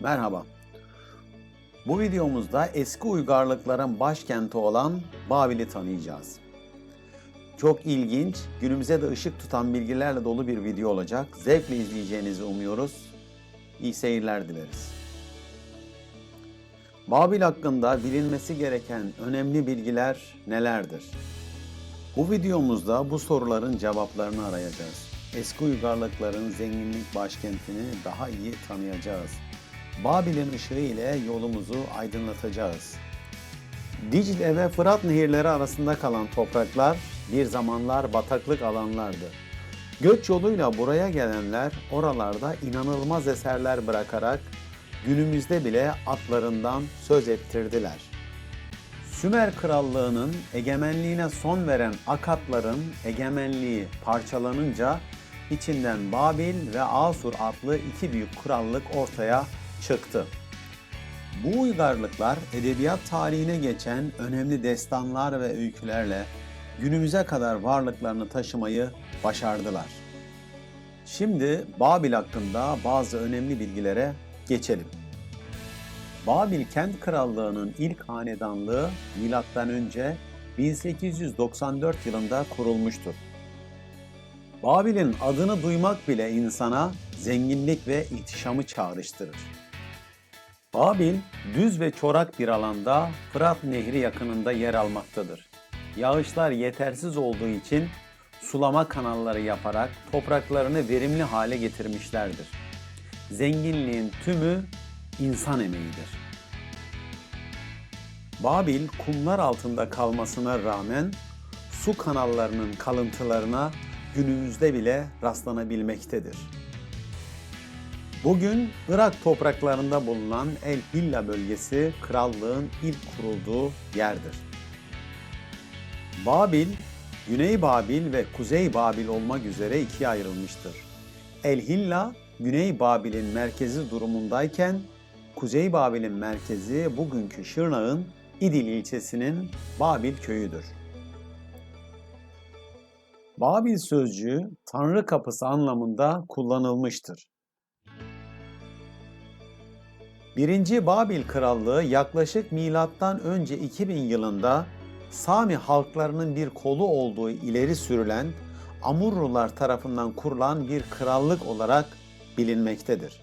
Merhaba. Bu videomuzda eski uygarlıkların başkenti olan Babil'i tanıyacağız. Çok ilginç, günümüze de ışık tutan bilgilerle dolu bir video olacak. Zevkle izleyeceğinizi umuyoruz. İyi seyirler dileriz. Babil hakkında bilinmesi gereken önemli bilgiler nelerdir? Bu videomuzda bu soruların cevaplarını arayacağız. Eski uygarlıkların zenginlik başkentini daha iyi tanıyacağız. Babil'in ışığı ile yolumuzu aydınlatacağız. Dicle ve Fırat nehirleri arasında kalan topraklar bir zamanlar bataklık alanlardı. Göç yoluyla buraya gelenler oralarda inanılmaz eserler bırakarak günümüzde bile atlarından söz ettirdiler. Sümer Krallığı'nın egemenliğine son veren Akatların egemenliği parçalanınca içinden Babil ve Asur adlı iki büyük krallık ortaya çıktı. Bu uygarlıklar edebiyat tarihine geçen önemli destanlar ve öykülerle günümüze kadar varlıklarını taşımayı başardılar. Şimdi Babil hakkında bazı önemli bilgilere geçelim. Babil Kent Krallığı'nın ilk hanedanlığı M.Ö. 1894 yılında kurulmuştur. Babil'in adını duymak bile insana zenginlik ve ihtişamı çağrıştırır. Babil, düz ve çorak bir alanda Fırat Nehri yakınında yer almaktadır. Yağışlar yetersiz olduğu için sulama kanalları yaparak topraklarını verimli hale getirmişlerdir. Zenginliğin tümü insan emeğidir. Babil kumlar altında kalmasına rağmen su kanallarının kalıntılarına günümüzde bile rastlanabilmektedir. Bugün Irak topraklarında bulunan El Hilla bölgesi krallığın ilk kurulduğu yerdir. Babil, Güney Babil ve Kuzey Babil olmak üzere ikiye ayrılmıştır. El Hilla, Güney Babil'in merkezi durumundayken Kuzey Babil'in merkezi bugünkü Şırnak'ın İdil ilçesinin Babil köyüdür. Babil sözcüğü Tanrı kapısı anlamında kullanılmıştır. 1. Babil Krallığı yaklaşık milattan önce 2000 yılında Sami halklarının bir kolu olduğu ileri sürülen Amurrular tarafından kurulan bir krallık olarak bilinmektedir.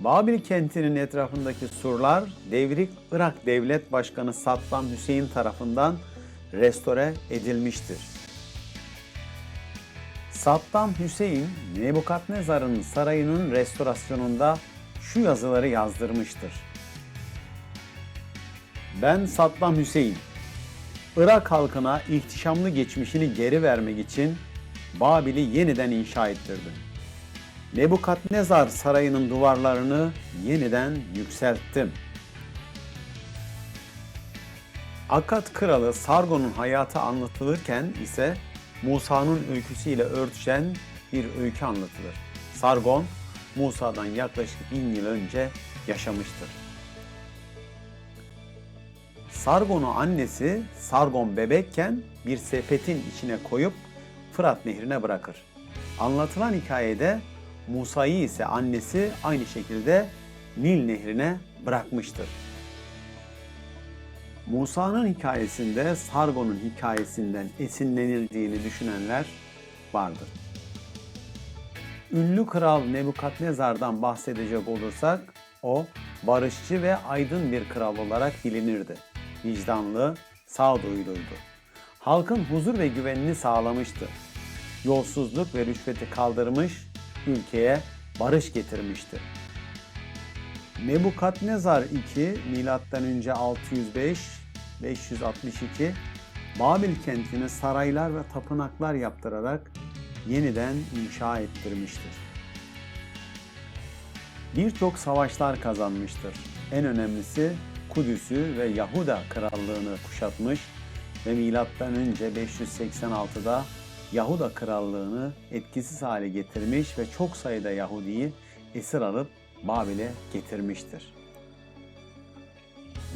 Babil kentinin etrafındaki surlar devrik Irak Devlet Başkanı Saddam Hüseyin tarafından restore edilmiştir. Saddam Hüseyin, Nebukadnezar'ın sarayının restorasyonunda şu yazıları yazdırmıştır. Ben Saddam Hüseyin, Irak halkına ihtişamlı geçmişini geri vermek için Babil'i yeniden inşa ettirdim. Nebukadnezar sarayının duvarlarını yeniden yükselttim. Akkad kralı Sargon'un hayatı anlatılırken ise Musa'nın öyküsüyle örtüşen bir öykü anlatılır. Sargon, Musa'dan yaklaşık bin yıl önce yaşamıştır. Sargon'u annesi Sargon bebekken bir sepetin içine koyup Fırat nehrine bırakır. Anlatılan hikayede Musa'yı ise annesi aynı şekilde Nil nehrine bırakmıştır. Musa'nın hikayesinde Sargon'un hikayesinden esinlenildiğini düşünenler vardır. Ünlü kral Nebukadnezar'dan bahsedecek olursak o barışçı ve aydın bir kral olarak bilinirdi. Vicdanlı, sağduyuluydu. Halkın huzur ve güvenini sağlamıştı. Yolsuzluk ve rüşveti kaldırmış, ülkeye barış getirmişti. Nebukadnezar II M.Ö. 605 562 Babil kentini saraylar ve tapınaklar yaptırarak yeniden inşa ettirmiştir. Birçok savaşlar kazanmıştır. En önemlisi Kudüs'ü ve Yahuda krallığını kuşatmış ve M.Ö. 586'da Yahuda krallığını etkisiz hale getirmiş ve çok sayıda Yahudi'yi esir alıp Babil'e getirmiştir.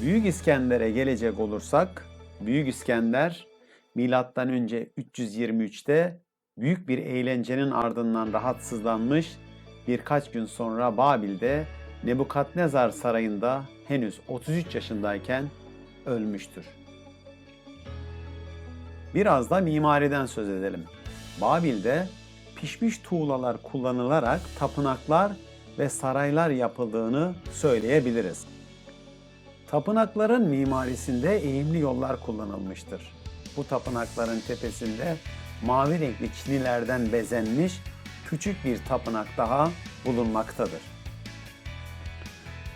Büyük İskender'e gelecek olursak, Büyük İskender milattan önce 323'te büyük bir eğlencenin ardından rahatsızlanmış birkaç gün sonra Babil'de Nebukadnezar sarayında henüz 33 yaşındayken ölmüştür. Biraz da mimariden söz edelim. Babil'de pişmiş tuğlalar kullanılarak tapınaklar ve saraylar yapıldığını söyleyebiliriz. Tapınakların mimarisinde eğimli yollar kullanılmıştır. Bu tapınakların tepesinde mavi renkli çinilerden bezenmiş küçük bir tapınak daha bulunmaktadır.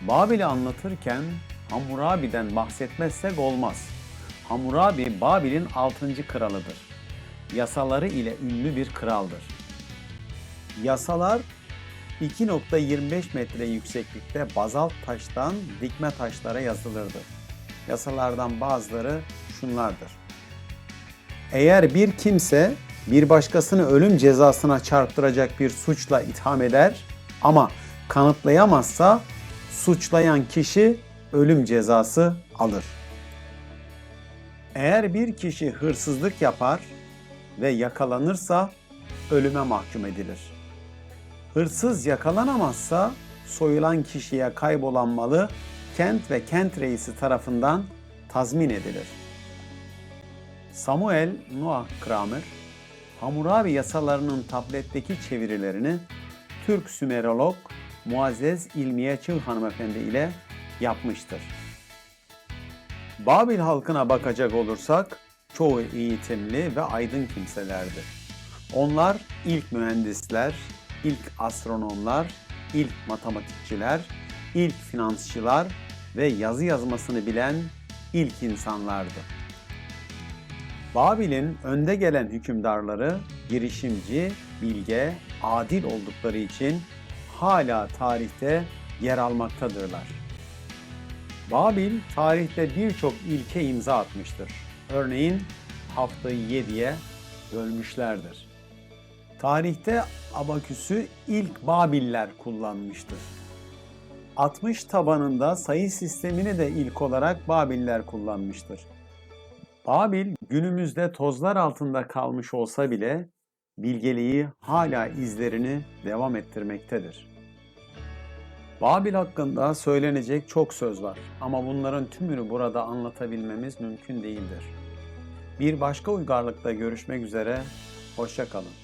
Babil'i anlatırken Hammurabi'den bahsetmezsek olmaz. Hammurabi Babil'in 6. kralıdır. Yasaları ile ünlü bir kraldır. Yasalar 2.25 metre yükseklikte bazalt taştan dikme taşlara yazılırdı. Yasalardan bazıları şunlardır. Eğer bir kimse bir başkasını ölüm cezasına çarptıracak bir suçla itham eder ama kanıtlayamazsa suçlayan kişi ölüm cezası alır. Eğer bir kişi hırsızlık yapar ve yakalanırsa ölüme mahkum edilir. Hırsız yakalanamazsa soyulan kişiye kaybolan malı kent ve kent reisi tarafından tazmin edilir. Samuel Noah Kramer, Hammurabi yasalarının tabletteki çevirilerini Türk Sümerolog Muazzez İlmiye Çığ hanımefendi ile yapmıştır. Babil halkına bakacak olursak çoğu eğitimli ve aydın kimselerdi. Onlar ilk mühendisler, ilk astronomlar, ilk matematikçiler, ilk finansçılar ve yazı yazmasını bilen ilk insanlardı. Babil'in önde gelen hükümdarları girişimci, bilge, adil oldukları için hala tarihte yer almaktadırlar. Babil tarihte birçok ilke imza atmıştır. Örneğin haftayı yediye bölmüşlerdir. Tarihte abaküsü ilk Babiller kullanmıştır. 60 tabanında sayı sistemini de ilk olarak Babiller kullanmıştır. Babil günümüzde tozlar altında kalmış olsa bile bilgeliği hala izlerini devam ettirmektedir. Babil hakkında söylenecek çok söz var ama bunların tümünü burada anlatabilmemiz mümkün değildir. Bir başka uygarlıkta görüşmek üzere, hoşçakalın.